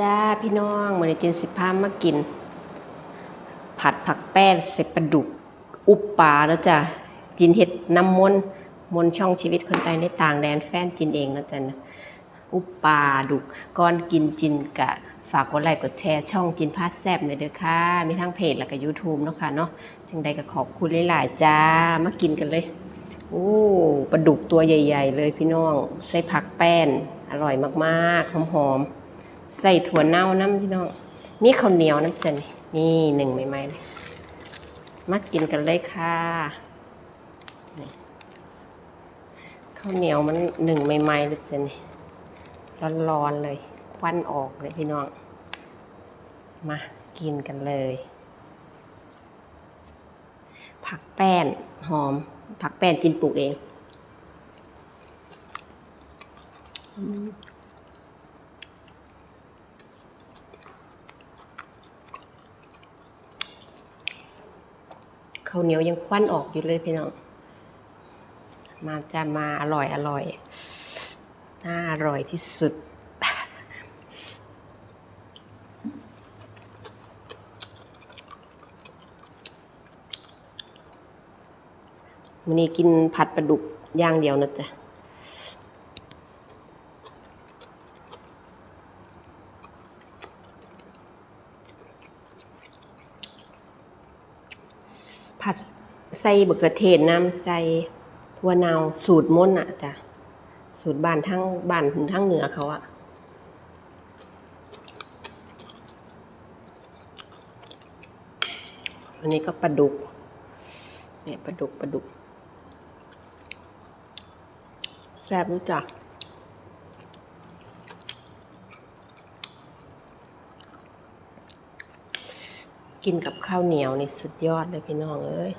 จ้าพี่น้องมื้อนี้จินสิพามากิน ผัดผักแป้นใส่ปลาดุก อุบปาแล้วจ้ะจินเฮ็ดน้ำมนต์มนต์ช่องชีวิตคนไทยในต่างแดนแฟนจินเองนะจ๊ะนะอุบปาดุกก่อนกินจินกะฝากกดไลค์กดแชร์ช่องจินพาสแซบหน่อยเด้อค่ะ มีทั้งเพจแล้วก็ YouTube เนาะค่ะเนาะจังใดก็ขอบคุณหลายๆจ้ามากินกันเลยโอ้ปลาดุกตัวใหญ่ ๆ เลยพี่น้อง ใส่ผักแป้น อร่อยมากๆหอมๆ ใส่ถั่วเน่าน้ำพี่น้อง มีข้าวเหนียวน้ำจันนี่หนึ่งใหม่ๆเลยมากินกันเลยค่ะข้าวเหนียวมันหนึ่งใหม่ๆเลยจันร้อนๆเลย ควันออกเลยพี่น้อง มากินกันเลย ผักแป้นหอม ผักแป้นจินปลูกเองอ ข้าวเหนียวยังควันออกอยู่เลยพี่น้อง มาจะมาอร่อยอร่อย น่าอร่อยที่สุด วันนี้กินผัดปลาดุกย่างเดียวนะจ๊ะ ผัด ใส่บะเขือเทศน้ำใส่ถั่วเนาสูตรม่นอะจ้ะสูตรบ้านทั้งบ้านถึงทั้งเหนือเขาอะอันนี้ก็ปลาดุกเนี่ยปลาดุกปลาดุกแซ่บรู้จักกินกับข้าวเหนียวนี่สุดยอดเลยพี่น้องเอ้ย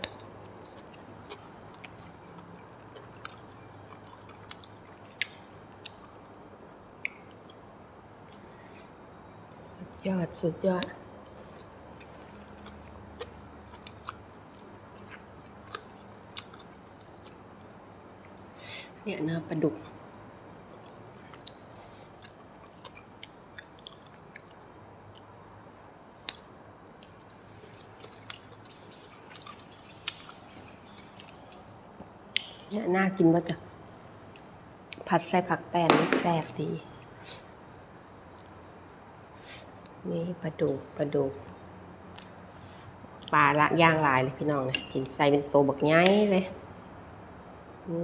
สุดยอด สุดยอด เนี่ยเนื้อปลาดุกเนี่ยน่ากินว่าจะผัดใส่ผักแป้นแซ่บดี นี่ปลาดุกปลาดุกปลาละย่างลายเลยพี่น้องนะกินใส่เป็นโตวบักไงเลยนี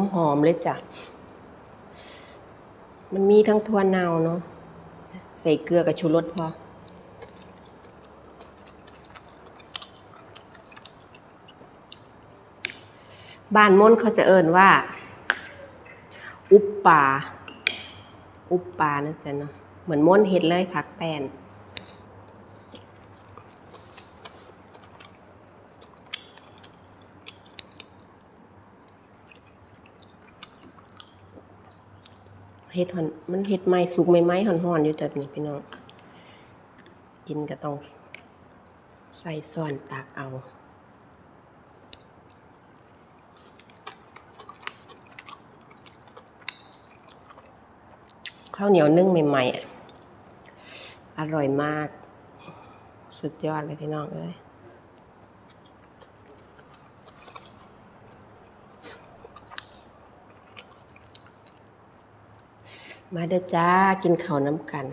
่หอมๆเลยจ้ะ มันมีทั้งทั่วเนาเนาะ ใส่เกลือกับชูรสพอ บ้านม้นเขาจะเอิ้นว่า อุปปา อุปปานะจ๊ะเนาะเหมือนม้นเห็ดเลยผักแป้นเห็ดหอนมันเห็ดใหม่สุกใหม่ๆหอนๆอยู่แต่นี่พี่น้อง กินก็ต้องใส่ส่วนตากเอา ข้าวเหนียวนึ่งใหม่ๆอะอร่อยมาก สุดยอดเลยพี่น้องเอ้ยมาเด้อจ้ากินข้าวน้ำกัน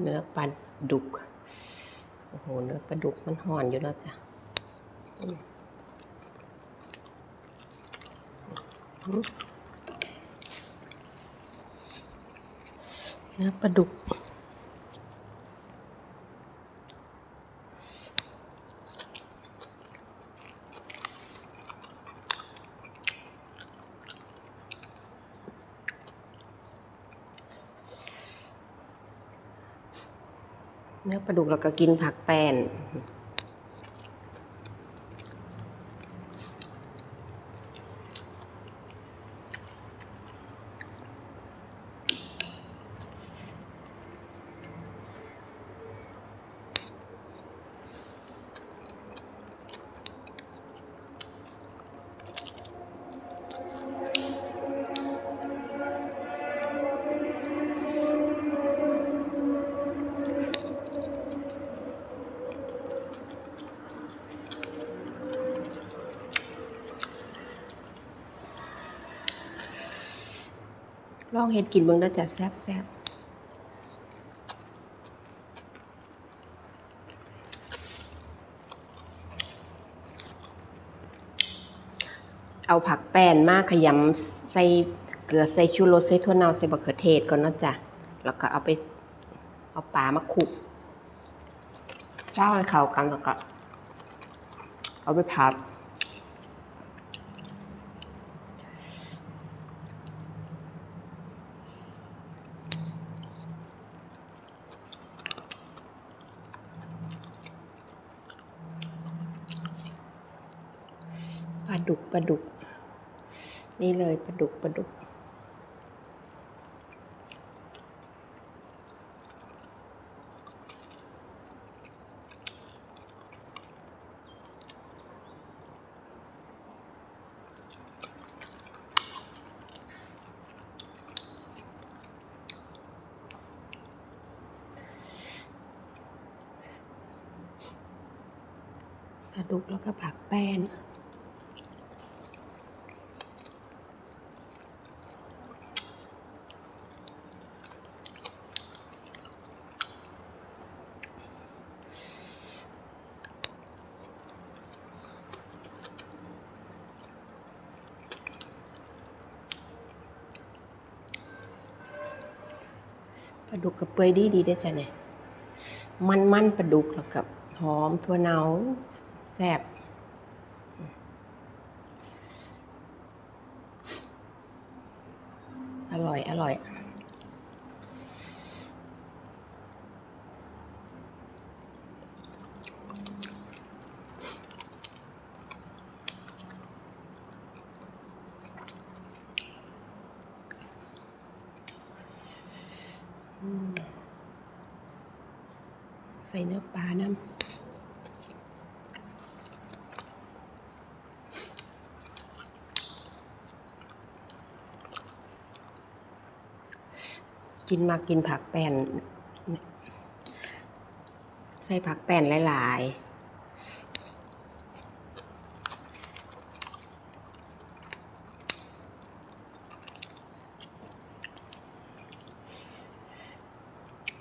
เนื้อปลาดุก โอ้โห เนื้อปลาดุกมันห่อนอยู่แล้วจ้ะอืมอืม เนื้อปลาดุก เนื้อปลาดุกเราก็กินผักแป้น ลองเฮ็ดกินเบิ่งเด้อจ้ะแซ่บแซ่บเอาผักแป้นมาขยำใส่เกลือใส่ชูรสใส่ถั่วเน่าใส่บะเขือเทศก่อนนะจ้ะแล้วก็เอาไปเอาปลามาคลุกเจ้าให้เข้ากันแล้วก็เอาไปผัด ปลาดุกปลาดุก นี่เลยปลาดุกปลาดุก ปลาดุกแล้วก็ผักแป้น ป ลาดุกกับเปื่อยดีดีได้จ้ะเนี่ย มันมันปลาดุกแล้วกับหอมถั่วเนาแซ่บอร่อย อร่อย ใส่เนื้อปลาน้ำกินมากินผักแป้น ใส่ผักแป้นหลายๆ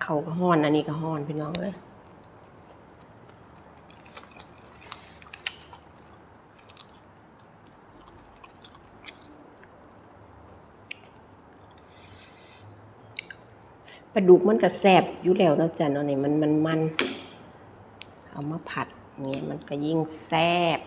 เขาก็ห้อน อันนี้ก็ห้อนพี่น้องเลย ปลาดุกมันก็แซ่บอยู่แล้วนะจ๊ะเนาะนี่มันมันมันเอามาผัดเงี้ยมันก็ยิ่งแซ่บ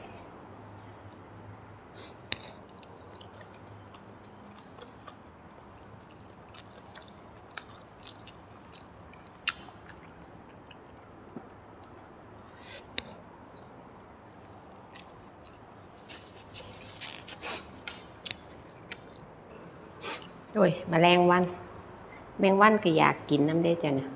โอ้ยมาแมลงวัน แมงวันก็อยากกินน้ำได้จ้ะเนี่ย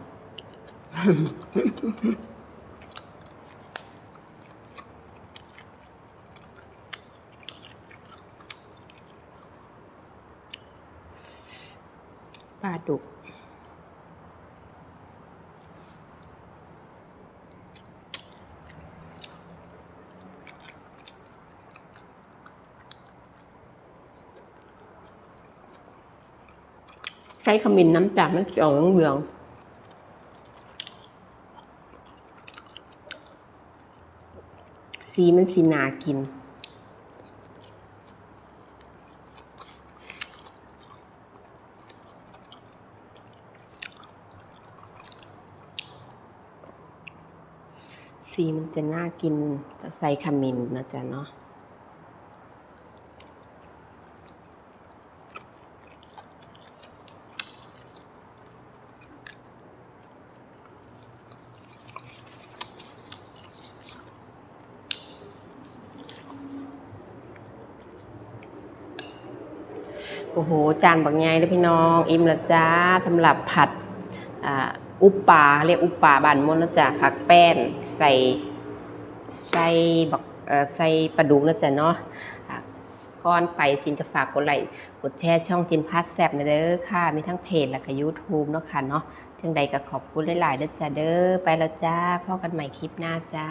ปลาดุก ใส่ขมิ้นน้ำจากมันจะออกเหลืองสีมันสีนากิน สีมันจะน่ากินใส่ขมิ้นนะจ๊ะเนาะ โอ้โห จานบักใหญ่เลยพี่น้อง อิ่มละจ้าสำหรับผัดอ,อุปปาเรียกอุปปาบานมนนะจ๊ะผักแป้นใส่ใส่บักใส่ปลาดุกนะจ๊ะเนาะก่อนไปจินจะฝากกดไลค์กดแชร์ช่องจินพัดแซบนะเด้อค่ะ มีทั้งเพจและก็ยูทูบเนาะค่ะเนาะจังใดก็ขอบคุณหลายๆเด้อจ้าเด้อไปแล้วจ้าพ่อกันใหม่คลิปหน้าจ้า